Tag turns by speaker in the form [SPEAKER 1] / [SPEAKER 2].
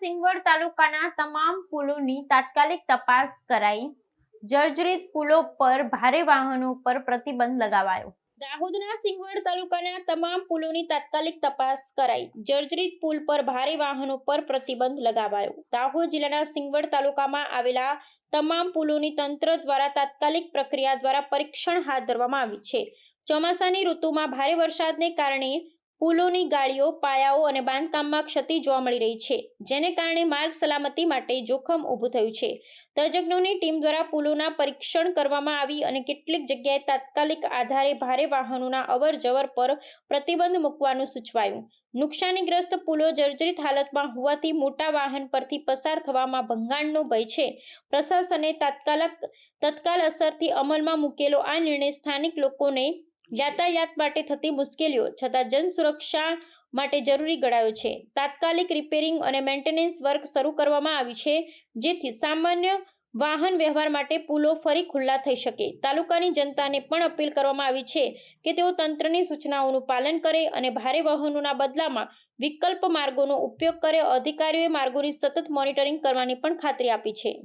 [SPEAKER 1] સિંગવડ તાલુકાના તમામ પુલોની તાત્કાલિક તપાસ કરાઈ. જર્જરિત પુલો પર ભારે વાહનો પર પ્રતિબંધ લગાવાયો. દાહોદના સિંગવડ તાલુકાના તમામ પુલોની તાત્કાલિક તપાસ કરાઈ. જર્જરિત પુલ પર ભારે વાહનો પર પ્રતિબંધ લગાવાયો. દાહોદ જિલ્લાના સિંગવડ તાલુકામાં આવેલા તમામ પુલોની તંત્ર દ્વારા તાત્કાલિક પ્રક્રિયા દ્વારા પરીક્ષણ હાથ ધરવામાં આવી છે. ચોમાસાની ઋતુમાં ભારે વરસાદને કારણે પુલોની ગાળીઓ, પાયાઓ અને બાંધકામમાં ક્ષતિ જોવા મળી રહી છે, જેને કારણે માર્ગ સલામતી માટે જોખમ ઊભું થયું છે. તજજ્ઞોની ટીમ દ્વારા પુલોના પરીક્ષણ કરવામાં આવી અને કેટલીક જગ્યાએ તાત્કાલિક આધારે ભારે વાહનોના અવર જવર પર પ્રતિબંધ મૂકવાનું સૂચવાયું. નુકસાનીગ્રસ્ત પુલો જર્જરિત હાલતમાં હોવાથી મોટા વાહન પરથી પસાર થવામાં ભંગાણનો ભય છે. પ્રશાસને તાત્કાલિક, તત્કાલ અસરથી અમલમાં મૂકેલો આ નિર્ણય સ્થાનિક લોકોને યાતાયાત માટે થતી મુશ્કેલીઓ છતાં જન સુરક્ષા માટે જરૂરી ગણાયો છે. તાત્કાલિક રિપેરિંગ અને મેન્ટેનન્સ વર્ક શરૂ કરવામાં આવી છે, જેથી સામાન્ય વાહન વ્યવહાર માટે પુલો ફરી ખુલ્લા થઈ શકે. તાલુકાની જનતાને પણ અપીલ કરવામાં આવી છે કે તેઓ તંત્રની સૂચનાઓનું પાલન કરે અને ભારે વાહનોના બદલામાં વિકલ્પ માર્ગોનો ઉપયોગ કરે. અધિકારીઓએ માર્ગોની સતત મોનિટરિંગ કરવાની પણ ખાતરી આપી છે.